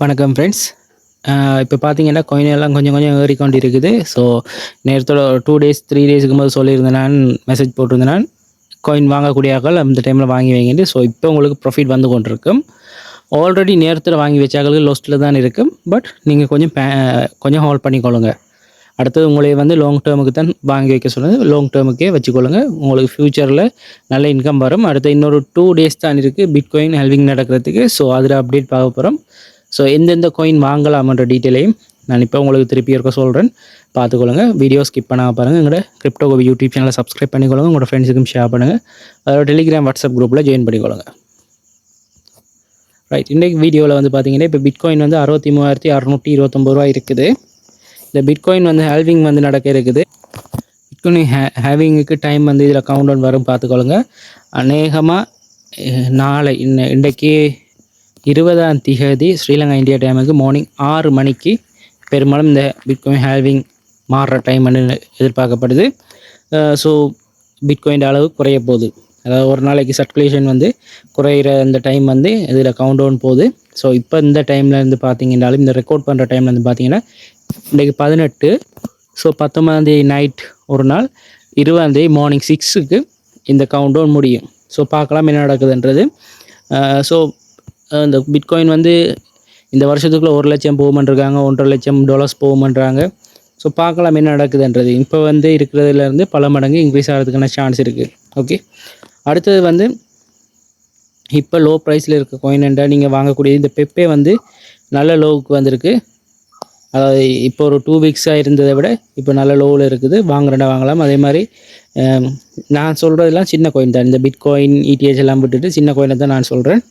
வணக்கம் ஃப்ரெண்ட்ஸ் இப்போ பார்த்தீங்கன்னா கொயினெல்லாம் கொஞ்சம் கொஞ்சம் ஏறிக்கொண்டு இருக்குது ஸோ நேரத்தோட டூ டேஸ் த்ரீ டேஸுக்கு போது சொல்லியிருந்தேன் நான் மெசேஜ் போட்டிருந்தேன் நான் காயின் வாங்கக்கூடிய ஆக்கள் அந்த டைமில் வாங்கி வைங்கிட்டு ஸோ இப்போ உங்களுக்கு ப்ராஃபிட் வந்து கொண்டிருக்கும். ஆல்ரெடி நேரத்தில் வாங்கி வச்சாக்களுக்கு லோஸ்ட்டில் தான் இருக்கும். பட் நீங்கள் கொஞ்சம் பே- கொஞ்சம் ஹோல்ட் பண்ணிக்கொள்ளுங்க. அடுத்தது உங்களை வந்து லாங் டேர்முக்கு தான் வாங்கி வைக்க சொன்னது லாங் டேர்முக்கே வச்சுக்கொள்ளுங்க. உங்களுக்கு ஃப்யூச்சரில் நல்ல இன்கம் வரும். அடுத்து இன்னொரு டூ டேஸ் தான் இருக்குது பிட்காயின் ஹெல்விங் நடக்கிறதுக்கு. ஸோ அதில் அப்டேட் பார்க்க போகிறோம் ஸோ எந்தெந்த காயின் வாங்கலாம்ன்ற டீட்டெயிலையும் நான் இப்போ உங்களுக்கு திருப்பி இருக்க சொல்கிறேன் பார்த்துக்கொள்ளுங்க. வீடியோ ஸ்கிப் பண்ணாம பாருங்கள் எங்களோட கிரிப்டோ கோபி யூடியூப் சேனலை சப்ஸ்கிரைப் பண்ணிக்கொள்ளுங்க. உங்களோட ஃப்ரெண்ட்ஸுக்கும் ஷேர் பண்ணுங்கள் அதோட டெலிகிராம் வாட்ஸ்அப் குரூப்பில் ஜாயின் பண்ணிக்கொள்ளுங்க. ரைட் இன்றைக்கு வீடியோவில் வந்து பார்த்தீங்கன்னா இப்போ பிட்காயின் வந்து அறுபத்தி மூவாயிரத்தி அறநூற்றி இருபத்தொம்பது ரூபா இருக்குது. இந்த பிட்காயின் வந்து ஹேல்விங் வந்து நடக்க இருக்குது. பிட்காயின் ஹே ஹேவிங்குக்கு டைம் வந்து இதில் கவுண்ட் டவுன் வரும். பார்த்துக்கொள்ளுங்க. அநேகமாக நாளை இன்ன இன்றைக்கு இருபதாம் திகதி ஸ்ரீலங்கா இந்தியா டைமுக்கு மார்னிங் ஆறு மணிக்கு பெரும்பாலும் இந்த பிட்காயின் ஹேல்விங் மாறுற டைம் எதிர்பார்க்கப்படுது. ஸோ பிட்காயின் அளவு குறைய போகுது. அதாவது ஒரு நாளைக்கு சர்க்குலேஷன் வந்து குறையிற அந்த டைம் வந்து இதில் கவுண்ட் டவுன் போகுது. ஸோ இப்போ இந்த டைமில் இருந்து பார்த்தீங்கன்னாலும் இந்த ரெக்கார்ட் பண்ணுற டைம்லேருந்து பார்த்தீங்கன்னா இன்றைக்கு பதினெட்டு ஸோ பத்தொம்பதாந்தேதி நைட் ஒரு நாள் இருபதாந்தேதி மார்னிங் சிக்ஸுக்கு இந்த கவுண்ட் டவுன் முடியும். ஸோ பார்க்கலாம் என்ன நடக்குதுன்றது. ஸோ இந்த பிட்காயின் வந்து இந்த வருஷத்துக்குள்ளே ஒரு லட்சம் போகுமன்றிருக்காங்க ஒன்றரை லட்சம் டாலர்ஸ் போகுமன்றாங்க. ஸோ பார்க்கலாம் என்ன நடக்குதுன்றது. இப்போ வந்து இருக்கிறதுலேருந்து பல மடங்கு இன்க்ரீஸ் ஆகிறதுக்கான சான்ஸ் இருக்குது ஓகே அடுத்தது வந்து இப்போ லோ ப்ரைஸில் இருக்க கோயின்ண்டா நீங்கள் வாங்கக்கூடிய இந்த பெப்பே வந்து நல்ல லோவுக்கு வந்திருக்கு. அதாவது இப்போ ஒரு டூ வீக்ஸாக இருந்ததை விட இப்போ நல்ல லோவில் இருக்குது. வாங்குறேன்டா வாங்கலாம். அதே மாதிரி நான் சொல்கிறதெல்லாம் சின்ன கோயின் தான். இந்த பிட் காயின் இடிஎச் எல்லாம் விட்டுட்டு சின்ன கோயினை தான் நான் சொல்கிறேன்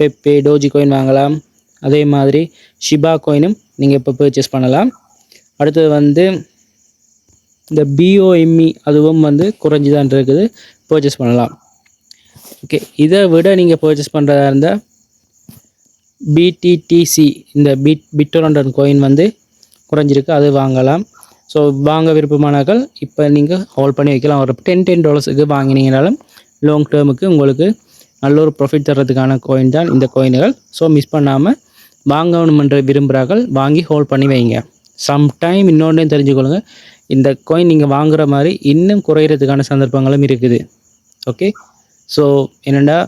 பெப்பே டோஜி கோயின் வாங்கலாம். அதே மாதிரி ஷிபா கோயினும் நீங்கள் இப்போ பர்ச்சேஸ் பண்ணலாம். அடுத்தது வந்து இந்த பிஓஎம்இ அதுவும் வந்து குறைஞ்சி தான் இருக்குது. பர்ச்சேஸ் பண்ணலாம். ஓகே இதை விட நீங்கள் பர்ச்சேஸ் பண்ணுறதா இருந்தால் பிடிடிசி இந்த பிட் பிட்டோரண்டன் கோயின் வந்து குறைஞ்சிருக்கு. அது வாங்கலாம். ஸோ வாங்க விருப்பமானாக்கள் இப்போ நீங்கள் ஹோல்ட் பண்ணி வைக்கலாம். ஒரு டென் டென் டாலர்ஸுக்கு வாங்கினீங்கனாலும் லாங் டேர்முக்கு உங்களுக்கு நல்ல ஒரு ப்ராஃபிட் தர்றதுக்கான கோயின் தான் இந்த கோயின்கள் ஸோ மிஸ் பண்ணாமல் வாங்கணுமென்று விரும்புகிறார்கள் வாங்கி ஹோல்ட் பண்ணி வைங்க. சம்டைம் இன்னொன்றையும் தெரிஞ்சுக்கொள்ளுங்க இந்த கோயின் நீங்கள் வாங்குற மாதிரி இன்னும் குறையிறதுக்கான சந்தர்ப்பங்களும் இருக்குது. ஓகே ஸோ என்னென்னா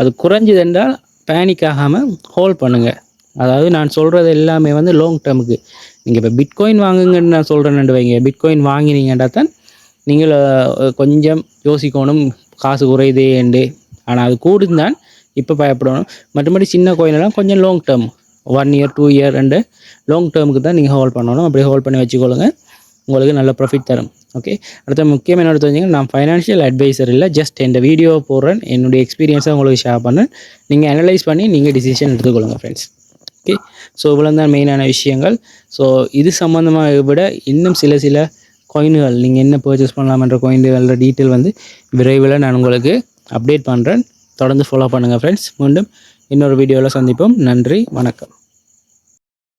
அது குறைஞ்சது என்றால் பேனிக் ஆகாமல் ஹோல்ட் பண்ணுங்கள் அதாவது நான் சொல்கிறது எல்லாமே வந்து லாங் டேர்முக்கு நீங்கள் இப்போ பிட்காயின் வாங்குங்கன்னு நான் சொல்கிறேன்னு வைங்க. பிட்காயின் வாங்கினீங்கன்னா தான் நீங்கள் கொஞ்சம் யோசிக்கணும். காசு குறையுதேண்டு ஆனால் அது கூடுந்தான் இப்போ பயப்படணும். மற்றபடி சின்ன கோயிலெல்லாம் கொஞ்சம் long term one year two year ரெண்டு. லாங் டேர்முக்கு தான் நீங்கள் ஹோல்ட் பண்ணணும். அப்படி ஹோல்ட் பண்ணி வச்சுக்கொள்ளுங்க. உங்களுக்கு நல்ல ப்ராஃபிட் தரும். ஓகே அடுத்த முக்கியம் என்ன தெரிஞ்சுங்க நான் ஃபைனான்ஷியல் அட்வைசர் இல்லை ஜஸ்ட் இந்த வீடியோ போடுறேன். என்னுடைய எக்ஸ்பீரியன்ஸை உங்களுக்கு ஷேர் பண்ணேன் நீங்கள் அனலைஸ் பண்ணி நீங்கள் டிசிஷன் எடுத்துக்கொள்ளுங்க ஃப்ரெண்ட்ஸ் ஓகே ஸோ இவ்வளோ தான் மெயினான விஷயங்கள். ஸோ இது சம்மந்தமாக விட இன்னும் சில சில கோயின்கள் நீங்கள் என்ன பர்ச்சேஸ் பண்ணலாம்ன்ற காயின்களோட டீட்டெயில் வந்து விரைவில் நான் உங்களுக்கு அப்டேட் பண்ணுறேன் தொடர்ந்து ஃபாலோ பண்ணுங்கள் ஃப்ரெண்ட்ஸ் மீண்டும் இன்னொரு வீடியோவில் சந்திப்போம். நன்றி வணக்கம்.